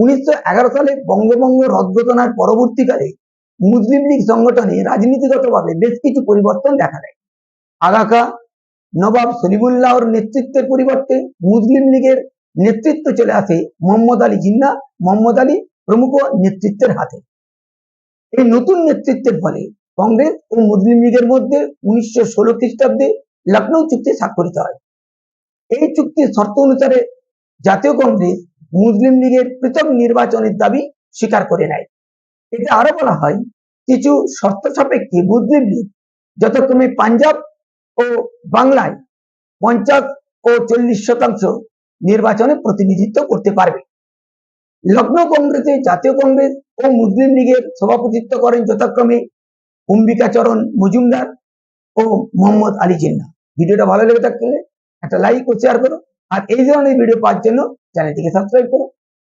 উনিশশো এগারো সালে বঙ্গভঙ্গ রদ ঘটনার পরবর্তীকালে মুসলিম লীগ সংগঠনে রাজনীতিগতভাবে বেশ কিছু পরিবর্তন দেখা দেয়। আগাকা, নবাব সলিমুল্লাহর নেতৃত্বের পরিবর্তে মুসলিম লীগের নেতৃত্ব চলে আসে মোহাম্মদ আলী জিন্না, মোহাম্মদ আলী প্রমুখ নেতৃত্বের হাতে। এই নতুন নেতৃত্বের ফলে কংগ্রেস ও মুসলিম লীগের মধ্যে উনিশশো ষোলো খ্রিস্টাব্দে লখনৌ চুক্তি স্বাক্ষরিত হয়। এই চুক্তির শর্ত অনুসারে জাতীয় কংগ্রেস মুসলিম লীগের পৃথক নির্বাচনের দাবি স্বীকার করে নেয়। এতে আরও বলা হয়, কিছু শর্ত সাপেক্ষে মুসলিম লীগ যথাক্রমে পাঞ্জাব ও বাংলায় পঞ্চাশ ও চল্লিশ শতাংশ নির্বাচনে প্রতিনিধিত্ব করতে পারবে। লখনৌ কংগ্রেসে জাতীয় কংগ্রেস ও মুসলিম লীগের সভাপতিত্ব করেন যথাক্রমে অম্বিকাচরণ মজুমদার ও মোহাম্মদ আলী জিন্না ভিডিওটা ভালো লেগে থাকলে একটা লাইক ও শেয়ার করো। আর এই ধরনের ভিডিও পাওয়ার জন্য চ্যানেলটিকে সাবস্ক্রাইব করো।